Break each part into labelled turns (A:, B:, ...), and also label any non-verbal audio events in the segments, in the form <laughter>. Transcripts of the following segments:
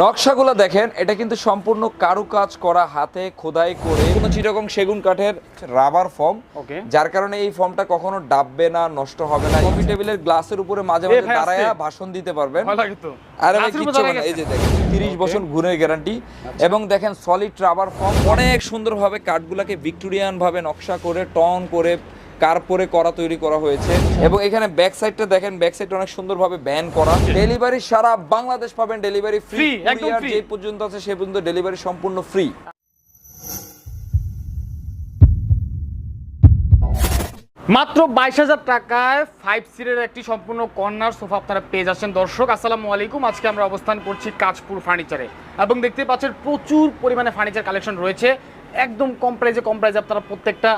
A: নকশাগুলো দেখেন এটা কিন্তু সম্পূর্ণ কারুকাজ করা হাতে খোদাই করে। কোনো চিরকম সেগুন কাঠের রাবার ফর্ম
B: ওকে।
A: যার কারণে এই ফর্মটা কখনো ডাববে না নষ্ট হবে না। কফি টেবিলের গ্লাসের উপরে মাঝে মাঝে দাঁড়ায় ভাষণ দিতে পারবেন। আরে ভাই কিচ্ছু না। এই যে দেখেন তিরিশ বছর গুণের গ্যারান্টি। এবং দেখেন সলিড রাবার ফর্ম অনেক সুন্দরভাবে কাঠগুলাকে ভিক্টোরিয়ান ভাবে নকশা করে টন করে কার্পরে করা তৈরি করা হয়েছে। এবং এখানে ব্যাক সাইডটা দেখেন ব্যাক সাইডটা অনেক সুন্দরভাবে ব্যান করা। ডেলিভারি সারা বাংলাদেশ পাবেন ডেলিভারি ফ্রি। যে পর্যন্ত আছে সে পর্যন্ত ডেলিভারি সম্পূর্ণ ফ্রি
B: মাত্র বাইশ হাজার টাকায় ফাইভ সিটের একটি সম্পূর্ণ কর্নার সোফা আপনারা পেয়ে যাচ্ছেন। দর্শক আসসালামু আলাইকুম। আজকে আমরা অবস্থান করছি কাজপুর ফার্নিচারে এবং দেখতে পাচ্ছেন প্রচুর পরিমাণে ফার্নিচার কালেকশন রয়েছে। একদম কম প্রাইজে কম প্রাইজে আপনারা প্রত্যেকটা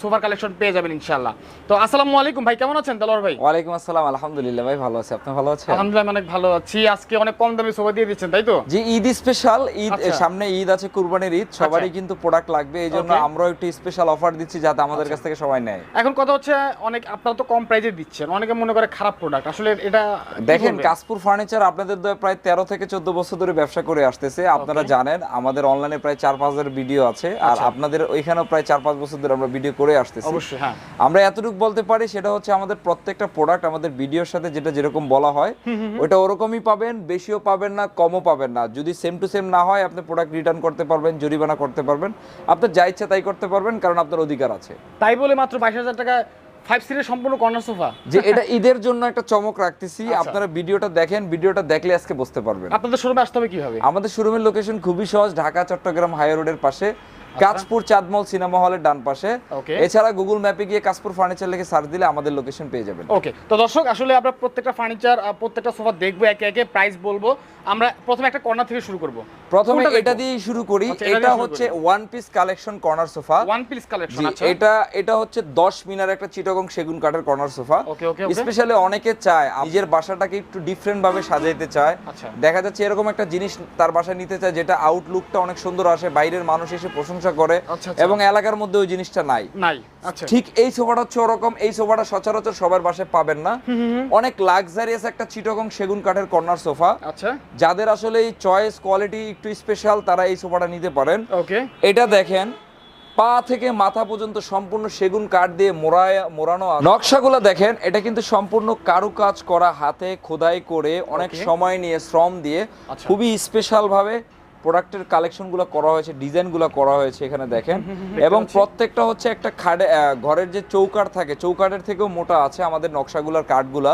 B: সোফার কালেকশন পেয়ে যাবেন ইনশাল্লাহ তো আসসালামু আলাইকুম ভাই কেমন আছেন দেলোয়ার ভাই?
A: ওয়ালাইকুম আসসালাম আলহামদুলিল্লাহ ভাই ভালো আছে। আপনি ভালো আছেন?
B: আলহামদুলিল্লাহ অনেক ভালো আছি। আজকে অনেক কম দামে সোফা দিয়ে দিচ্ছেন তাই তো?
A: যে ঈদ স্পেশাল ঈদ
B: আচ্ছা।
A: সামনে ঈদ আছে কুরবানির ঈদ সবারই কিন্তু প্রোডাক্ট লাগবে। এই জন্য. আমরাও একটু স্পেশাল অফার দিচ্ছি যাতে আমাদের কাছ থেকে সবাই নেয়।
B: এখন কথা হচ্ছে অনেক আপনারা তো কম প্রাইজে দিচ্ছেন। অনেকে মনে করে খারাপ প্রোডাক্ট আসলে এটা
A: দেখেন? কাশপুর ফার্নিচার আপনাদের প্রায় তেরো থেকে চোদ্দ বছর ধরে ব্যবসা করে আসতেছে। আপনারা জানেন আমাদের অনলাইনে প্রায় চার পাঁচ হাজার ভিডিও আছে। আর
B: আচ্ছা।
A: আপনাদের ওইখানেও প্রায় চার পাঁচ বছর ধরে আমরা ভিডিও করে আসতেছি।
B: অবশ্যই হ্যাঁ।
A: আমরা এতটুকু বলতে পারি সেটা হচ্ছে আমাদের প্রত্যেকটা প্রোডাক্ট আমাদের ভিডিওর সাথে যেটা যেরকম বলা হয় ওটা ওরকমই পাবেন বেশিও পাবেন না কমও পাবেন না। যদি সেম টু সেম না হয় আপনি প্রোডাক্ট রিটার্ন করতে পারবেন জরিমানা করতে পারবেন। আপনার যা ইচ্ছা তাই করতে পারবেন কারণ আপনার অধিকার আছে।
B: তাই বলে মাত্র বাইশ হাজার টাকা ফাইভ সিটের সম্পূর্ণ কর্নার সোফা
A: যে এটা ঈদের জন্য একটা চমক রাখতেছি। আপনারা ভিডিওটা দেখেন ভিডিওটা দেখলে আজকে বুঝতে পারবেন।
B: আপনাদের শোরুমে আসতে হবে কীভাবে?
A: আমাদের শোরুমের লোকেশন খুবই সহজ ঢাকা চট্টগ্রাম হাই রোডের পাশে।
B: আচ্ছা।
A: কাঁচপুর চাঁদমল সিনেমা হলের ডান পাশে। এছাড়া গুগল ম্যাপে গিয়ে কাঁচপুর ফার্নিচার লিখে সার্চ দিলে আমাদের লোকেশন পেয়ে যাবেন।
B: ওকে তো দর্শক আসলে আমরা প্রত্যেকটা ফার্নিচার প্রত্যেকটা সোফা দেখব একে একে প্রাইস বলব। আমরা প্রথমে একটা কর্নার থেকে শুরু করব।
A: প্রথমে এটা
B: দেখব?
A: দিয়েই শুরু করি
B: আচ্ছা, এটা
A: এটা
B: দিয়ে
A: হচ্ছে। One piece collection corner sofa
B: one piece collection আচ্ছা।
A: এটা এটা হচ্ছে 10 মিনার একটা চিটাগং সেগুন কাঠের corner sofa
B: okay okay
A: specially অনেকে চায় নিজের বাসাটাকে একটু ডিফারেন্ট ভাবে সাজাইতে চায়।
B: আচ্ছা।
A: দেখা যাচ্ছে এরকম একটা জিনিস তার বাসায় নিতে চায় যেটা আউটলুকটা অনেক সুন্দর আসে বাইরের মানুষ এসে প্রশংসা করে
B: আচ্ছা, আচ্ছা।
A: এবং এলাকার মধ্যে ওই জিনিসটা নাই।
B: নাই। আচ্ছা।
A: ঠিক এই সোফাটা হচ্ছে ওরকম এই সোফাটা সচরাচর সবার বাসায় পাবেন না। অনেক লাক্সারিয়াস একটা চিটগং সেগুন কাঠের কর্নার সোফা।
B: আচ্ছা।
A: যাদের আসলে এই চয়েস কোয়ালিটি একটু স্পেশাল তারা এই সোফাটা নিতে পারেন।
B: ওকে
A: এটা দেখেন পা থেকে মাথা পর্যন্ত সম্পূর্ণ সেগুন কাঠ দিয়ে মোড়ায় মোড়ানো। নকশাগুলো দেখেন এটা কিন্তু সম্পূর্ণ কারুকাজ করা হাতে খোদাই করে অনেক সময় নিয়ে শ্রম দিয়ে। খুবই স্পেশাল ভাবে প্রোডাক্টের কালেকশনগুলো করা হয়েছে ডিজাইনগুলো করা হয়েছে এখানে দেখেন। এবং। প্রত্যেকটা হচ্ছে একটা খাড়ে ঘরের যে চৌকাঠ থাকে চৌকাঠের থেকেও মোটা আছে আমাদের নকশাগুলোর কাঠগুলা।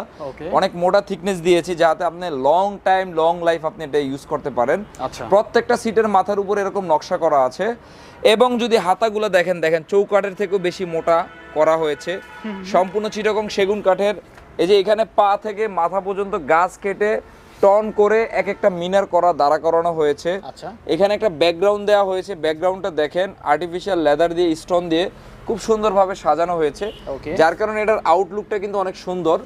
A: অনেক মোটা থিকনেস দিয়েছি যাতে আপনি লং টাইম লং লাইফ আপনি এটা ইউজ করতে পারেন।
B: আচ্ছা।
A: প্রত্যেকটা সিটের মাথার উপর এরকম নকশা করা আছে। এবং যদি হাতাগুলো দেখেন দেখেন চৌকাঠের থেকেও বেশি মোটা করা হয়েছে। সম্পূর্ণ চিরকম সেগুন কাঠের। এই যে এখানে পা থেকে মাথা পর্যন্ত গাছ কেটে টন করে এক একটা মিনার করা দাঁড়া করানো হয়েছে।
B: আচ্ছা।
A: এখানে একটা ব্যাকগ্রাউন্ড দেওয়া হয়েছে। ব্যাকগ্রাউন্ডটা দেখেন আর্টিফিশিয়াল লেদার দিয়ে স্টোন দিয়ে খুব সুন্দরভাবে সাজানো হয়েছে। যার কারণে এটার আউটলুকটা কিন্তু অনেক সুন্দর।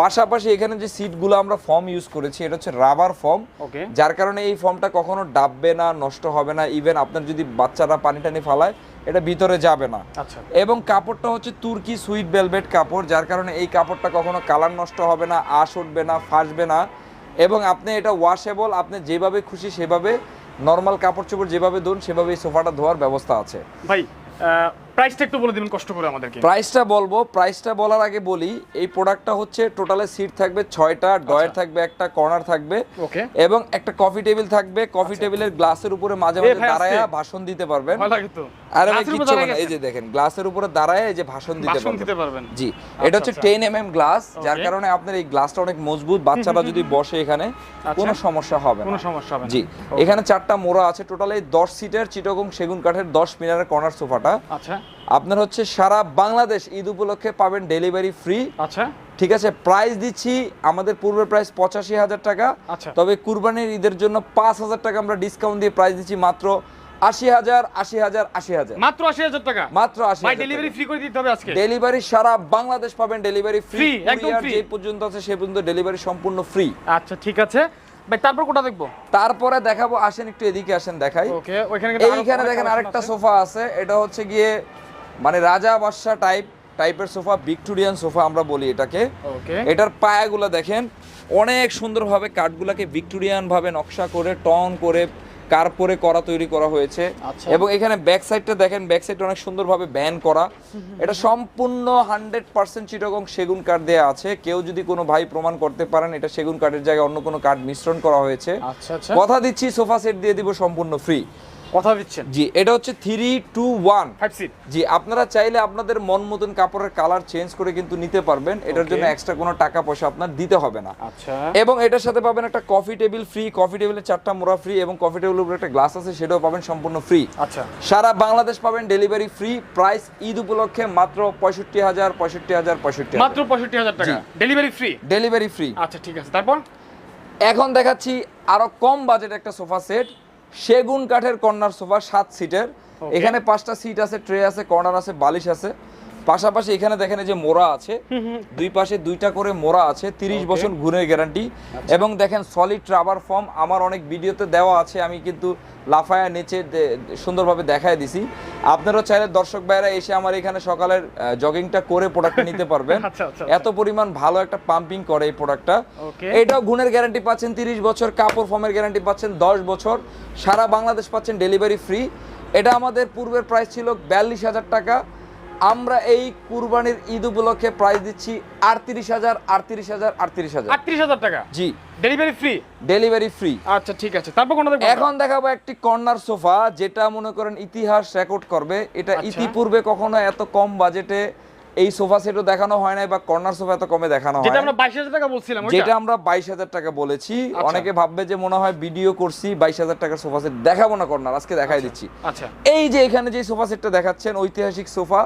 A: পাশাপাশি এখানে যে সিটগুলো আমরা ফর্ম ইউজ করেছি এটা হচ্ছে রাবার ফর্ম
B: ওকে
A: যার কারণে এই ফর্মটা কখনো ডাববে না নষ্ট হবে না। ইভেন আপনার যদি বাচ্চারা পানি টানি ফালায় এটা ভিতরে যাবে না।
B: আচ্ছা।
A: এবং কাপড়টা হচ্ছে তুর্কি সুইট ভেলভেট কাপড় যার কারণে এই কাপড়টা কখনো কালার নষ্ট হবে না আশ উঠবে না ফাঁসবে না। এবং আপনি এটা ওয়াশেবল আপনি যেভাবে খুশি সেভাবে নর্মাল কাপড় চোপড় যেভাবে ধরুন সেভাবে এই সোফাটা ধোয়ার ব্যবস্থা আছে।
B: ভাই প্রাইসটা একটু বলে দিবেন কষ্ট করে আমাদেরকে।
A: প্রাইসটা বলব প্রাইসটা বলার আগে বলি এই প্রোডাক্টটা হচ্ছে টোটালে সিট থাকবে ছয়টা ডয়ার থাকবে একটা কর্নার থাকবে।
B: ওকে।
A: এবং একটা কফি টেবিল থাকবে কফি টেবিলের গ্লাসের উপরে মাঝে
B: আচ্ছা।
A: মাঝে দাঁড়ায় ভাষণ দিতে পারবেন। আরে ভাই কিচ্ছু না এই যে দেখেন গ্লাসের উপরে দাঁড়ায় এই যে ভাষণ দিতে পারবেন। জি এটা হচ্ছে
B: আচ্ছা।
A: টেন এম এম গ্লাস যার কারণে আপনার এই গ্লাসটা অনেক মজবুত বাচ্চারা যদি <laughs> বসে এখানে কোনো সমস্যা হবে
B: কোনো সমস্যা হবে না।
A: জি এখানে চারটা মোড়া আছে টোটাল এই দশ সিটের চিটগং সেগুন কাঠের দশ মিনারের কর্নার সোফাটা।
B: আচ্ছা।
A: আপনার হচ্ছে সারা বাংলাদেশ ঈদ উপলক্ষে পাবেন ডেলিভারি ফ্রি
B: আচ্ছা।
A: ঠিক আছে প্রাইস দিচ্ছি আমাদের পূর্বের প্রাইস পঁচাশি হাজার টাকা।
B: আচ্ছা।
A: তবে কুরবানির ঈদের জন্য পাঁচ হাজার টাকা আমরা ডিসকাউন্ট দিয়ে প্রাইস দিচ্ছি মাত্র আশি হাজার আশি হাজার আশি হাজার।
B: মাত্র আশি হাজার টাকা?
A: মাত্র আশি
B: ডেলিভারি ফ্রি করে দিতে হবে আজকে?
A: ডেলিভারি সারা বাংলাদেশ পাবেন ডেলিভারি ফ্রি
B: একদম free।
A: যে পর্যন্ত আছে সে পর্যন্ত ডেলিভারি সম্পূর্ণ ফ্রি
B: আচ্ছা ঠিক আছে। ভাই তারপর কোটা দেখব?
A: তারপরে দেখাবো আসেন একটু এদিকে আসেন দেখাই।
B: ওকে ওইখানে
A: এইখানে দেখেন আরেকটা সোফা আছে এটা হচ্ছে গিয়ে মানে রাজা বাদশা টাইপ টাইপের সোফা ভিক্টোরিয়ান সোফা আমরা বলি এটাকে। এটার পায়াগুলো দেখেন অনেক সুন্দরভাবে কাঠগুলাকে ভিক্টোরিয়ান ভাবে নকশা করে টন করে কার্পরে করা তৈরি করা হয়েছে।
B: আচ্ছা।
A: এবং এখানে ব্যাক সাইডটা দেখেন ব্যাক সাইডটা অনেক সুন্দরভাবে ব্যান করা। এটা সম্পূর্ণ হান্ড্রেড পার্সেন্ট চিটগং সেগুন কাঠ দেওয়া আছে। কেউ যদি কোনো ভাই প্রমাণ করতে পারেন এটা সেগুন কাঠের জায়গায় অন্য কোনো কাঠ মিশ্রণ করা হয়েছে।
B: আচ্ছা আচ্ছা।
A: কথা দিচ্ছি সোফা সেট দিয়ে দিব সম্পূর্ণ ফ্রি
B: কথা দিচ্ছেন?
A: জি এটা হচ্ছে থ্রি টু ওয়ান। জি আপনারা চাইলে আপনাদের মন মতন কাপড়ের কালার চেঞ্জ করে কিন্তু নিতে পারবেন। এটার জন্য এক্সট্রা কোনো টাকা পয়সা আপনার দিতে হবে না।
B: আচ্ছা।
A: এবং এটার সাথে পাবেন একটা কফি টেবিল ফ্রি কফি টেবিলের চারটা মোড়া ফ্রি এবং কফি টেবিলের উপরে একটা গ্লাস আছে সেটাও পাবেন সম্পূর্ণ ফ্রি
B: আচ্ছা।
A: সারা বাংলাদেশ পাবেন ডেলিভারি ফ্রি প্রাইস ঈদ উপলক্ষে মাত্র পঁয়ষট্টি হাজার পঁয়ষট্টি হাজার পঁয়ষট্টি
B: মাত্র পঁয়ষট্টি হাজার টাকা। ডেলিভারি ফ্রি
A: ডেলিভারি ফ্রি
B: আচ্ছা ঠিক আছে। তারপর?
A: এখন দেখাচ্ছি আরও কম বাজেট একটা সোফা সেট সেগুন কাঠের কর্নার সোফা সাত সিটের এখানে পাঁচটা সিট আছে ট্রে আছে কর্নার আছে বালিশ আছে। পাশাপাশি এখানে দেখেন যে মোড়া আছে দুই পাশে দুইটা করে মোড়া আছে তিরিশ
B: Okay. আচ্ছা।
A: বছর ঘুরে গ্যারান্টি এবং দেখেন সলিড রাবার ফর্ম আমার অনেক ভিডিওতে দেওয়া আছে আমি কিন্তু লাফায়া নিচে সুন্দরভাবে দেখায় দিছি। আপনারাও চাইলে দর্শক ভাইরা এসে আমার এখানে সকালের জগিংটা করে প্রোডাক্টটা নিতে পারবেন। <laughs>
B: আচ্ছা, আচ্ছা,
A: এত পরিমাণ ভালো একটা পাম্পিং করে এই প্রোডাক্টটা. এটাও গুণের গ্যারান্টি পাচ্ছেন তিরিশ বছর কাপড় ফর্মের গ্যারান্টি পাচ্ছেন দশ বছর। সারা বাংলাদেশ পাচ্ছেন ডেলিভারি ফ্রি এটা আমাদের পূর্বের প্রাইস ছিল বিয়াল্লিশ হাজার টাকা। আমরা এই কুরবানির ঈদ উপলক্ষে প্রাইস দিচ্ছি আটত্রিশ হাজার আটত্রিশ হাজার আটত্রিশ হাজার।
B: আটত্রিশ হাজার টাকা?
A: জি।
B: ডেলিভারি ফ্রি
A: ডেলিভারি ফ্রি
B: আচ্ছা ঠিক আছে। তারপর কোনটা
A: এখন দেখাবো একটি কর্নার সোফা যেটা মনে করেন ইতিহাস রেকর্ড করবে। এটা
B: আচ্ছা।
A: ইতিপূর্বে কখনো এত কম বাজেটে এই সোফা সেটও দেখানো হয় নাই বা কর্নার সোফা এত কমে দেখানো হয়
B: যেটা আমরা বাইশ হাজার টাকা বলছিলাম?
A: যেটা আমরা বাইশ হাজার টাকা বলেছি।
B: আচ্ছা।
A: অনেকে ভাববে যে মনে হয় ভিডিও করছি বাইশ হাজার টাকার সোফা সেট দেখাবো না কর্নার আজকে দেখাই দিচ্ছি।
B: আচ্ছা।
A: এই যে এখানে যে সোফা সেটটা দেখাচ্ছেন ঐতিহাসিক সোফা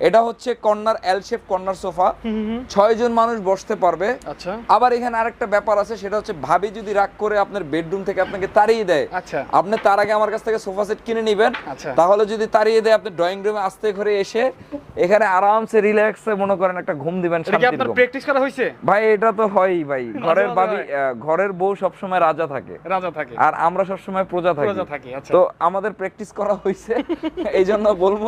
A: এটা হচ্ছে corner L shape corner sofa. ছয় জন মানুষ বসতে পারবে।
B: আচ্ছা।
A: আবার এখানে আরেকটা ব্যাপার আছে সেটা হচ্ছে ভাবি যদি রাগ করে আপনার বেডরুম থেকে আপনাকে তাড়িয়ে দেয়
B: আচ্ছা।
A: আপনি তার আগে আমার কাছ থেকে সোফা সেট কিনে নেবেন।
B: আচ্ছা।
A: তাহলে যদি তাড়িয়ে দেয় আপনি ড্রয়িং রুমে আস্তে করে এসে এখানে আরামসে রিল্যাক্সে মনে করেন একটা ঘুম দিবেন
B: এটা আপনার প্র্যাকটিস করা হয়েছে?
A: ভাই এটা তো হয়ই ভাই। <laughs> ঘরের বাবি ঘরের বউ সবসময় রাজা থাকে।
B: রাজা থাকে।
A: আর আমরা সবসময় প্রজা থাকি।
B: প্রজা থাকি, আচ্ছা।
A: তো আমাদের প্র্যাকটিস করা হয়েছে <laughs> এই জন্য বলব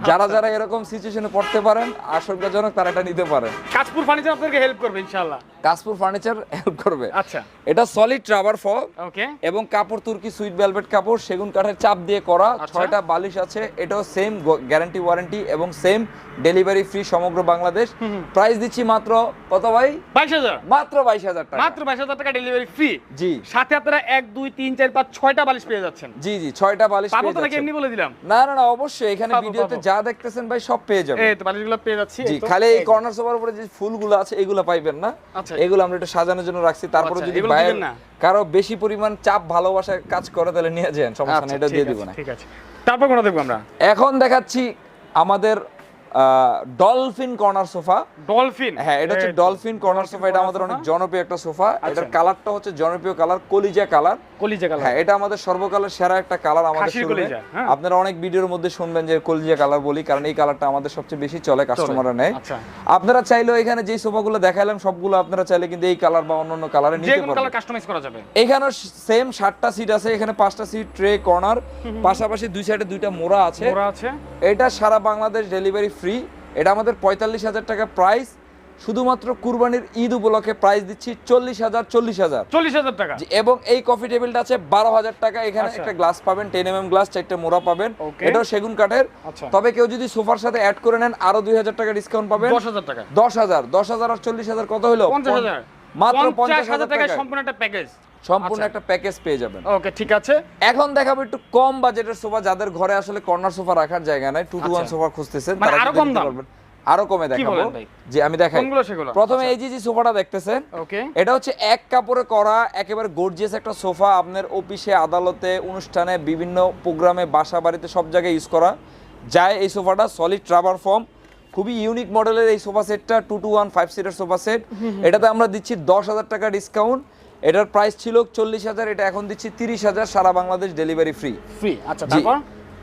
A: যারা
B: আচ্ছা।
A: যারা এরকম সিচুয়েশনে পড়তে পারেন আশঙ্কাজনক তারা এটা নিতে পারেন
B: কাজপুর ফার্নিচার আপনাদেরকে হেল্প করবে ইনশাআল্লাহ।
A: কাশপুর ফার্নিচার হেল্প করবে।
B: আচ্ছা।
A: এটা সলিড রাবার ফল
B: ওকে
A: এবং কাপড় তুর্কি সুইট ভেলভেট কাপড় সেগুন কাঠের চাপ দিয়ে করা
B: আচ্ছা।
A: ছয়টা বালিশ আছে এটাও সেম গ্যারান্টি ওয়ারেন্টি এবং সেম ডেলিভারি ফ্রি সমগ্র বাংলাদেশ। প্রাইস দিচ্ছি মাত্র কত ভাই?
B: বাইশ হাজার।
A: মাত্র বাইশ হাজার টাকা।
B: মাত্র বাইশ হাজার টাকা ডেলিভারি ফ্রি
A: জি।
B: সাথে আপনারা এক দুই তিন চার পাঁচ ছয়টা বালিশ পেয়ে যাচ্ছেন।
A: জি জি ছয়টা বালিশ
B: পাবো
A: পেয়ে
B: তো নাকি। এমনি বলে দিলাম?
A: না না না অবশ্যই। এখানে ভিডিওতে যা দেখতেছেন ভাই সব পেয়ে যাবেন।
B: এই তো বালিশগুলো পেয়ে যাচ্ছি
A: জি খালি এই। কর্নার সোফার উপরে যে ফুলগুলো আছে এগুলো পাইবেন না।
B: আচ্ছা।
A: এগুলো আমরা একটু সাজানোর জন্য রাখছি। তারপরে
B: আচ্ছা,
A: যদি? কারও বেশি পরিমাণ চাপ ভালোবাসায় কাজ করে তাহলে নিয়ে যান সমস্যা
B: আচ্ছা,
A: নেই এটা দিয়ে দিব না।
B: ঠিক আছে। তারপর কোনটা দেখব আমরা?
A: এখন দেখাচ্ছি আমাদের ডলফিন কর্নার সোফা।
B: ডলফিন।
A: হ্যাঁ এটা হচ্ছে ডলফিন কর্নার সোফা এটা আমাদের অনেক জনপ্রিয় একটা সোফা। এটার কালারটা হচ্ছে জনপ্রিয় কালার কলিজা কালার।
B: কলিজা কালার।
A: হ্যাঁ এটা আমাদের সর্বকালের সেরা একটা কালার আমাদের শোরুমে।
B: হ্যাঁ।
A: আপনারা অনেক ভিডিওর মধ্যে শুনবেন যে কলিজা কালার বলি কারণ এই কালারটা আমাদের সবচেয়ে বেশি চলে কাস্টমাররা নেয়।
B: আচ্ছা।
A: আপনারা চাইলেও এখানে যে সোফাগুলো দেখালাম সবগুলো আপনারা চাইলে কিন্তু এই কালার বা অন্যান্য কালারে নিতে
B: কোনো কালার
A: পারবেন
B: কাস্টমাইজ করা যাবে।
A: এখানেও সেম ষাটটা সিট আছে এখানে পাঁচটা সিট ট্রে কর্নার পাশাপাশি দুই সাইডে দুইটা মোড়া আছে।
B: ওরা আছে।
A: এটা সারা বাংলাদেশ ডেলিভারি ফ্রি এটা আমাদের পঁয়তাল্লিশ হাজার টাকা প্রাইস শুধুমাত্র কুরবানির ঈদ উপলক্ষে প্রাইস দিচ্ছি চল্লিশ হাজার চল্লিশ হাজার।
B: চল্লিশ হাজার টাকা।
A: এবং এই কফি টেবিলটা আছে বারো হাজার টাকা। এখানে
B: আচ্ছা।
A: একটা গ্লাস পাবেন টেন এম এম গ্লাস চারটে মোড়া পাবেন. এটাও সেগুন কাঠের।
B: আচ্ছা।
A: তবে কেউ যদি সোফার সাথে অ্যাড করে নেন আরও দুই হাজার টাকা ডিসকাউন্ট পাবেন।
B: দশ হাজার টাকা।
A: দশ হাজার দশ হাজার আর চল্লিশ হাজার কত হলো?
B: পঞ্চাশ হাজার।
A: মাত্র
B: পঞ্চাশ হাজার টাকায় সম্পূর্ণ একটা প্যাকেজ
A: সম্পূর্ণ
B: আচ্ছা।
A: একটা প্যাকেজ পেয়ে যাবেন।
B: ওকে ঠিক আছে।
A: এখন দেখাবো একটু কম বাজেটের সোফা যাদের ঘরে আসলে কর্নার সোফা রাখার জায়গা নাই টু টু ওয়ান
B: আচ্ছা।
A: সোফা খুঁজতেছেন
B: মানে
A: তারা আরও
B: কম দাম?
A: আরও কমে দেখাবো? জি আমি দেখাই। প্রথমে এই যে যে সোফাটা দেখতেছেন
B: ওকে।
A: এটা হচ্ছে এক কাপড়ে করা একেবারে গর্জিয়াস একটা সোফা। আপনার অফিসে আদালতে অনুষ্ঠানে বিভিন্ন প্রোগ্রামে বাসা বাড়িতে সব জায়গায় ইউজ করা। যায় এই সোফাটা সলিড রাবার ফর্ম খুবই ইউনিক মডেলের এই সোফা সেটটা two two one five seater sofa set এটাতে আমরা দিচ্ছি দশ হাজার টাকা ডিসকাউন্ট এটার প্রাইস ছিল চল্লিশ হাজার এটা এখন দিচ্ছি তিরিশ হাজার সারা বাংলাদেশ ডেলিভারি ফ্রি
B: ফ্রি আচ্ছা তারপর?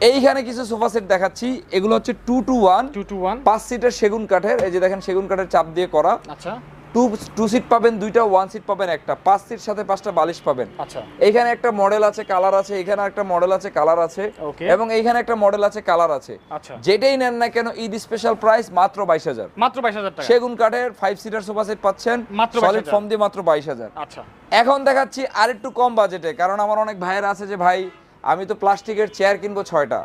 A: এইখানে কিছু সোফা সেট দেখাচ্ছি এগুলো হচ্ছে two two one
B: two two one
A: পাঁচ সিটের সেগুন কাঠের এই যে দেখেন সেগুন কাঠের চাপ দিয়ে করা।
B: আচ্ছা।
A: টু টু সিট পাবেন দুইটা ওয়ান সিট পাবেন একটা। পাঁচ সিট সাথে পাঁচটা বালিশ পাবেন।
B: আচ্ছা।
A: এইখানে একটা মডেল আছে কালার আছে এখানে একটা মডেল আছে কালার আছে। এবং এইখানে একটা মডেল আছে কালার আছে।
B: আচ্ছা।
A: যেটাই নেন না কেন ঈদ স্পেশাল প্রাইস মাত্র বাইশ হাজার।
B: মাত্র বাইশ হাজার টাকা।
A: সেগুন কাঠের ফাইভ সিটার সোফা সেট পাচ্ছেন।
B: মাত্র
A: সলিড
B: 22,000
A: ফর্ম দিয়ে মাত্র বাইশ হাজার।
B: আচ্ছা।
A: এখন দেখাচ্ছি আরেকটু কম বাজেটে কারণ আমার অনেক ভাইয়েরা আছে যে ভাই আমি তো প্লাস্টিকের চেয়ার কিনবো ছয়টা।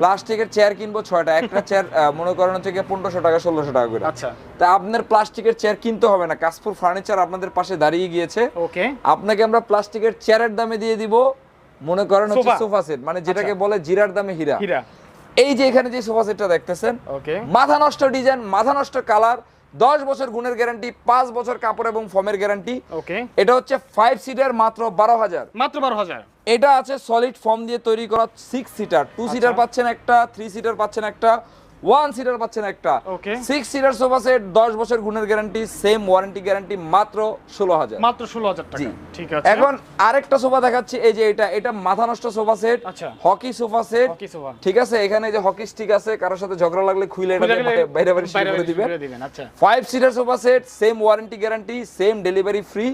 A: প্লাস্টিকের চেয়ার কিনবো ছয়টা। একটা চেয়ার মনে করেন হচ্ছে পনেরোশো টাকা ষোলোশো টাকা করে।
B: আচ্ছা।
A: তা আপনার প্লাস্টিকের চেয়ার কিনতে হবে না। কাশপুর ফার্নিচার আপনাদের পাশে দাঁড়িয়ে গিয়েছে।
B: ওকে
A: আপনাকে আমরা প্লাস্টিকের চেয়ারের দামে দিয়ে দিব। মনে করেন হচ্ছে
B: সোফা।
A: সেট মানে যেটাকে বলে জিরার দামে হীরা।
B: হীরা।
A: এই যে এখানে যে সোফা সেটটা দেখতেছেন
B: ওকে
A: মাথা নষ্ট ডিজাইন মাথা নষ্ট কালার দশ বছর গুণের গ্যারান্টি পাঁচ বছর কাপড় এবং ফর্মের গ্যারান্টি
B: ওকে
A: এটা হচ্ছে ফাইভ সিটার মাত্র বারো হাজার।
B: মাত্র বারো হাজার।
A: এটা আছে সলিড ফর্ম দিয়ে তৈরি করা সিক্স সিটার টু সিটার পাচ্ছেন একটা থ্রি সিটার পাচ্ছেন একটা। ওয়ান সিটার পাচ্ছেন একটা। সিক্স সিটার সোফা সেট দশ বছর গুণের গ্যারান্টি সেম ওয়ারেন্টি গ্যারান্টি মাত্র ষোলো হাজার।
B: মাত্র ষোলো হাজার
A: জি।
B: ঠিক আছে।
A: এখন আরেকটা সোফা দেখাচ্ছি এই যে এটা এটা মাথা নষ্ট sofa set. Hockey sofa set ঠিক আছে এখানে যে হকি স্টিক আছে কারোর সাথে ঝগড়া লাগলে খুলে এটা বাইরে বাইরে করে দিবেন।
B: আচ্ছা।
A: Five seater sofa set same warranty guarantee same delivery free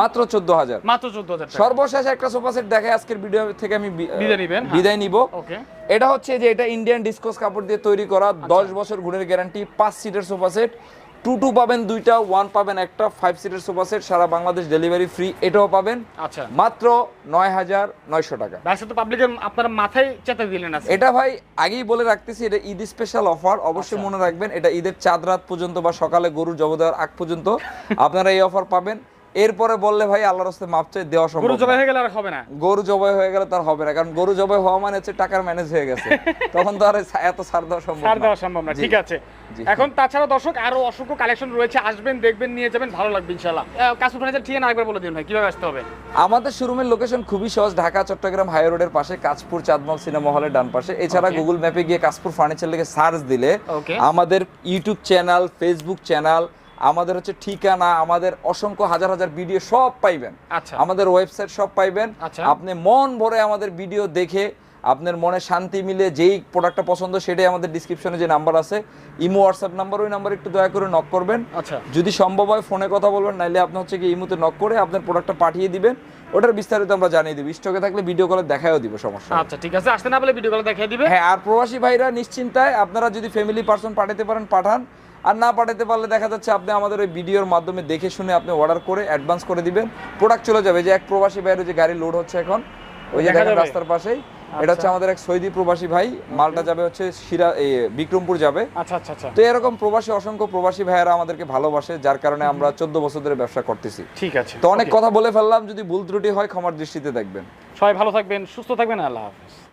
A: মাত্র চোদ্দ হাজার।
B: মাত্র চোদ্দ হাজার
A: সর্বশেষ একটা সোফা সেট দেখে আজকের ভিডিও থেকে আমি
B: বিদায় নিবেন, হ্যাঁ।
A: বিদায় নিব।
B: ওকে
A: এটা হচ্ছে যে এটা ইন্ডিয়ান ডিসকোস কাপড় দিয়ে তৈরি করা
B: আচ্ছা।
A: দশ বছর ঘুরের গ্যারান্টি পাঁচ সিটের সোফা সেট টু টু পাবেন দুইটা ওয়ান পাবেন একটা ফাইভ সিটের সোফা সেট সারা বাংলাদেশ ডেলিভারি ফ্রি এটাও পাবেন।
B: আচ্ছা।
A: মাত্র নয় হাজার নয়শো টাকা।
B: ব্যবসা তো পাবলিকের আপনারা মাথায় চেতে দিলেন আছে
A: এটা ভাই আগেই বলে রাখতেছি এটা ঈদ স্পেশাল অফার অবশ্যই
B: আচ্ছা।
A: মনে রাখবেন এটা ঈদের চাঁদ রাত পর্যন্ত বা সকালে গরু জব দেওয়ার আগ পর্যন্ত আপনারা এই অফার পাবেন। এরপরে বললে ভাই আল্লাহর রাস্তায় মাপ চাই দেওয়া সম্ভব
B: গরু জবাই হয়ে গেলে আর হবে না।
A: গরু জবাই হয়ে গেলে তার হবে না কারণ গরু জবাই হওয়া মানে হচ্ছে টাকার ম্যানেজ হয়ে গেছে। <laughs> তখন তো আর এত সার দেওয়া সম্ভব
B: ছাড়
A: না।
B: দেওয়া সম্ভব না ঠিক আছে। এখন তাছাড়া দর্শক আরও অসংখ্য কালেকশন রয়েছে আসবেন দেখবেন নিয়ে যাবেন ভালো লাগবে ইনশাআল্লাহ। কাসু ফার্নিচার ঠিক আরেকবার বলে দিন ভাই কীভাবে আসতে হবে?
A: আমাদের শোরুমের লোকেশন খুবই সহজ ঢাকা চট্টগ্রাম হাই রোডের পাশে কাঁচপুর চাঁদমল সিনেমা হলের ডান পাশে। এছাড়া. গুগল ম্যাপে গিয়ে কাঁচপুর ফার্নিচার লিখে সার্চ দিলে আমাদের ইউটিউব চ্যানেল ফেসবুক চ্যানেল আমাদের হচ্ছে ঠিকানা আমাদের অসংখ্য হাজার হাজার ভিডিও সব পাইবেন।
B: আচ্ছা।
A: আমাদের ওয়েবসাইট সব পাইবেন।
B: আচ্ছা।
A: আপনি মন ভরে আমাদের ভিডিও দেখে আপনার মনে শান্তি মিলে যেই প্রোডাক্টটা পছন্দ সেটাই আমাদের ডিসক্রিপশনে যে নাম্বার আছে ইমো হোয়াটসঅ্যাপ নাম্বার ওই নাম্বার একটু দয়া করে নক করবেন।
B: আচ্ছা।
A: যদি সম্ভব হয় ফোনে কথা বলবেন নাইলে আপনি হচ্ছে কি ইমুতে নক করে আপনার প্রোডাক্টটা পাঠিয়ে দিবেন। ওটার বিস্তারিত আমরা জানিয়ে দিব। স্টকে থাকলে ভিডিও কলে দেখাও দিব সমস্যা
B: আচ্ছা ঠিক আছে। আসতে না বলে ভিডিও কল দেখিয়ে দিবে?
A: হ্যাঁ আর প্রবাসী ভাইরা নিশ্চিন্তায় আপনারা যদি ফ্যামিলি পার্সন পাঠাতে পারেন পাঠান। আর না পাঠাতে পারলে দেখা যাচ্ছে আপনি আমাদের ওই ভিডিওর মাধ্যমে দেখে শুনে আপনি অর্ডার করে অ্যাডভান্স করে দিবেন। প্রোডাক্ট চলে যাবে যে এক প্রবাসী ভাইয়ের যে গাড়ি লোড হচ্ছে এখন ওই যে দেখেন রাস্তার পাশেই। এটা হচ্ছে আমাদের এক সৌদি প্রবাসী ভাই মালটা যাবে হচ্ছে এই বিক্রমপুর যাবে।
B: আচ্ছা আচ্ছা আচ্ছা।
A: তো এরকম প্রবাসী অসংখ্য প্রবাসী ভাইয়েরা আমাদেরকে ভালোবাসে যার কারণে আমরা চোদ্দ বছর ধরে ব্যবসা করতেছি।
B: ঠিক আছে
A: তো অনেক কথা বলে ফেললাম যদি ভুল ত্রুটি হয় ক্ষমার দৃষ্টিতে দেখবেন।
B: সবাই ভালো থাকবেন সুস্থ থাকবেন আল্লাহ হাফেজ।